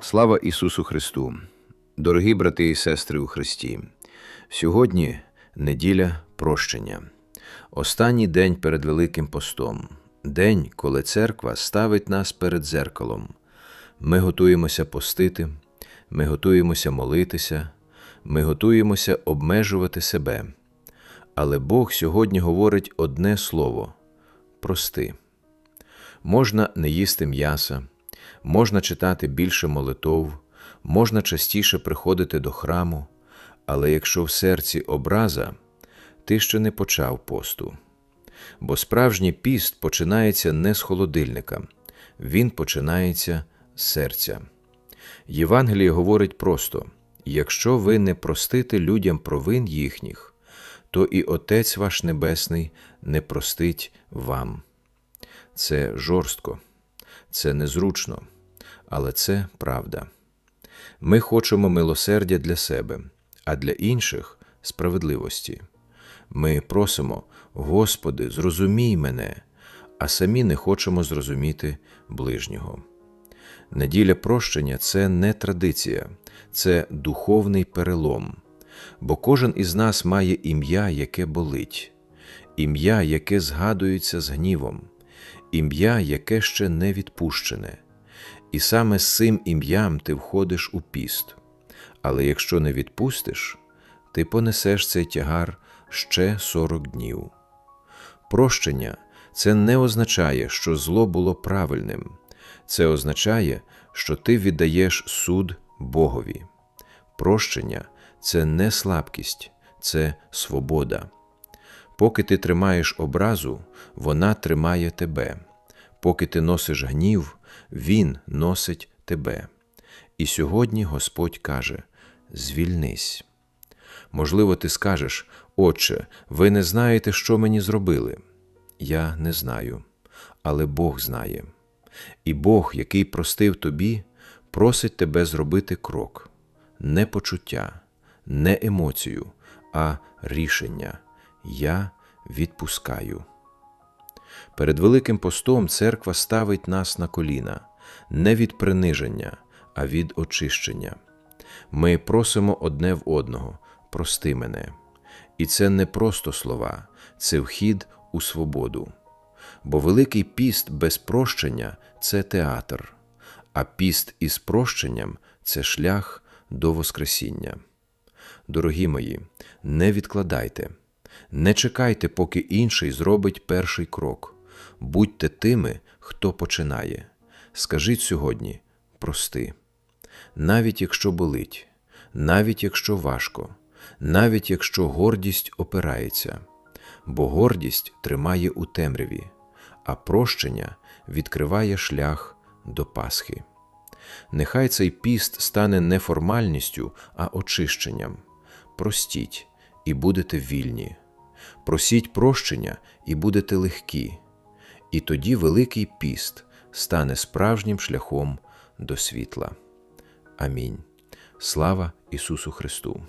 Слава Ісусу Христу! Дорогі брати і сестри у Христі! Сьогодні неділя прощення, останній день перед Великим постом, день, коли церква ставить нас перед зеркалом. Ми готуємося постити, ми готуємося молитися, ми готуємося обмежувати себе. Але Бог сьогодні говорить одне слово прости. Можна не їсти м'яса, можна читати більше молитов, можна частіше приходити до храму, але якщо в серці образа, ти ще не почав посту. Бо справжній піст починається не з холодильника, він починається з серця. Євангеліє говорить просто: якщо ви не простите людям провин їхніх, то і Отець ваш Небесний не простить вам. Це жорстко, це незручно, але це правда. Ми хочемо милосердя для себе, а для інших справедливості. Ми просимо, Господи, зрозумій мене, а самі не хочемо зрозуміти ближнього. Неділя прощення це не традиція, це духовний перелом, бо кожен із нас має ім'я, яке болить, ім'я, яке згадується з гнівом, ім'я, яке ще не відпущене. І саме з цим ім'ям ти входиш у піст. Але якщо не відпустиш, ти понесеш цей тягар ще 40 днів. Прощення це не означає, що зло було правильним, це означає, що ти віддаєш суд Богові. Прощення це не слабкість, це свобода. Поки ти тримаєш образу, вона тримає тебе. Поки ти носиш гнів, Він носить тебе. І сьогодні Господь каже: звільнись. Можливо, ти скажеш, Отче, ви не знаєте, що мені зробили. Я не знаю, але Бог знає. І Бог, який простив тобі, просить тебе зробити крок, не почуття, не емоцію, а рішення. Я відпускаю. Перед Великим постом церква ставить нас на коліна не від приниження, а від очищення. Ми просимо одне в одного прости мене. І це не просто слова, це вхід у свободу. Бо Великий піст без прощення це театр, а піст із прощенням це шлях до Воскресіння. Дорогі мої, не відкладайте, не чекайте, поки інший зробить перший крок. Будьте тими, хто починає. Скажіть сьогодні прости. Навіть якщо болить, навіть якщо важко, навіть якщо гордість опирається, бо гордість тримає у темряві, а прощення відкриває шлях до Пасхи. Нехай цей піст стане не формальністю, а очищенням. Простіть, і будете вільні. Просіть прощення, і будете легкі. І тоді Великий піст стане справжнім шляхом до світла. Амінь. Слава Ісусу Христу!